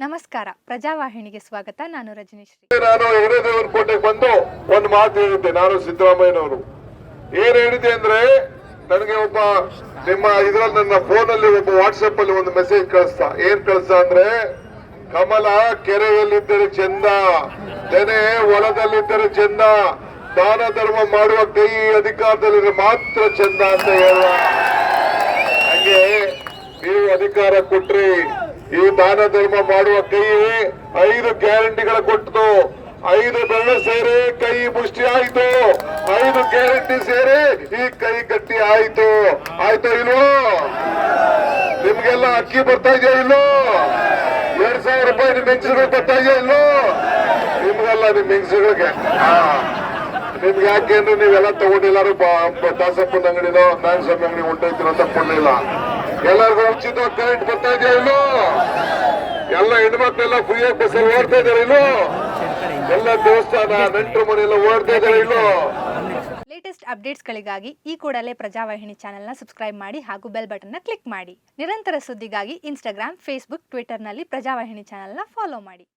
ನಮಸ್ಕಾರ. ಪ್ರಜಾವಾಹಿನಿಗೆ ಸ್ವಾಗತ. ನಾನು ರಜನೀಶ್ರೀ ನಾನು ಹಿರೇದೇವರ ಕೋಟೆಗೆ ಬಂದು ಒಂದು ಮಾತು ಹೇಳಿದ್ದೆ. ನಾನು ಸಿದ್ದರಾಮಯ್ಯನವರು. ಏನ್ ಹೇಳಿದೆ ಅಂದ್ರೆ, ನನಗೆ ಒಬ್ಬ ನಿಮ್ಮ ಇದ್ರಲ್ಲಿ ನನ್ನ ಫೋನ್ ಅಲ್ಲಿ ಒಬ್ಬ ವಾಟ್ಸಪ್ ಅಲ್ಲಿ ಒಂದು ಮೆಸೇಜ್ ಕಳಿಸ್ತಾ. ಏನ್ ಕಳಿಸ್ತಾ ಅಂದ್ರೆ, ಕಮಲ, ಕೆರೆಯಲ್ಲಿದ್ದರೆ ಚಂದ. ತೆನೆ ಹೊಲದಲ್ಲಿದ್ದರೆ ಚಂದ. ದಾನ ಧರ್ಮ ಮಾಡುವ ಕೈ ಅಧಿಕಾರದಲ್ಲಿದ್ರೆ ಮಾತ್ರ ಚಂದ ಅಂತ ಹೇಳುವ. ಹಂಗೆ ನೀವು ಅಧಿಕಾರ ಕೊಟ್ರಿ. ಈ ದಾನ ಧರ್ಮ ಮಾಡುವ ಕೈ ಐದು ಗ್ಯಾರಂಟಿಗಳ ಕೊಟ್ಟು ಐದು ಬೆಳ್ಳ ಸೇರಿ ಕೈ ಮುಷ್ಟಿ ಆಯ್ತು. ಐದು ಗ್ಯಾರಂಟಿ ಸೇರಿ ಈ ಕೈ ಗಟ್ಟಿ ಆಯ್ತು. ಆಯ್ತು ಇಲ್ವೋ? ನಿಮ್ಗೆಲ್ಲ ಅಕ್ಕಿ ಬರ್ತಾ ಇದೆಯಾ ಇಲ್ಲೋ? ಎರಡ್ ಸಾವಿರ ರೂಪಾಯಿ ನಿಮ್ ಹೆಂಗಸರುಗಳು ಬರ್ತಾ ಇದೆಯಾ ಇಲ್ಲೋ? ನಿಮ್ಗೆಲ್ಲ ನಿಮ್ ಹೆಂಗಸರುಗಳಿಗೆ. ಹಾ ನಿಮ್ಗೆ ಯಾಕೆ ಅಂದ್ರೆ ನೀವೆಲ್ಲ ತಗೊಂಡಿಲ್ಲಾರು ದಾಸಪ್ಪನ ಅಂಗಡಿನೋ ನಾರಾಯಣ ಸ್ವಾಮಿ ಅಂಗಡಿ ಹೊಂಟೋಯ್ತಿರೋ ಅಂತ ಕೊಡ್ಲಿಲ್ಲ. ಎಲ್ಲರಿಗೂ ಉಚಿತ ಕರೆಂಟ್ ಬರ್ತಾ ಇದೆಯಾ ಇಲ್ಲೋ ಎಲ್ಲ ಹೆಣ್ಮಕ್ಳೆಲ್ಲ ಫ್ರೀಯಾಗಿ ಬಸ್ಸಲ್ಲಿ ಓಡ್ತಾ ಇದಾರೆ ಇಲ್ಲೋ ಎಲ್ಲ ದೇವಸ್ಥಾನ, ನೆಂಟರು ಮನೆ ಎಲ್ಲ ಓಡ್ತಾ ಇದಾರೆ ಇಲ್ಲೋ ಲೇಟೆಸ್ಟ್ ಅಪ್ಡೇಟ್ಸ್ಗಳಿಗಾಗಿ ಈ ಕೂಡಲೇ ಪ್ರಜಾವಾಹಿನಿ ಚಾನೆಲ್ನ ಸಬ್ಸ್ಕ್ರೈಬ್ ಮಾಡಿ ಹಾಗೂ ಬೆಲ್ ಬಟನ್ನ ಕ್ಲಿಕ್ ಮಾಡಿ. ನಿರಂತರ ಸುದ್ದಿಗಾಗಿ ಇನ್ಸ್ಟಾಗ್ರಾಮ್ ಫೇಸ್ಬುಕ್ ಟ್ವಿಟರ್ನಲ್ಲಿ ಪ್ರಜಾವಾಹಿನಿ ಚಾನೆಲ್ನ ಫಾಲೋ ಮಾಡಿ.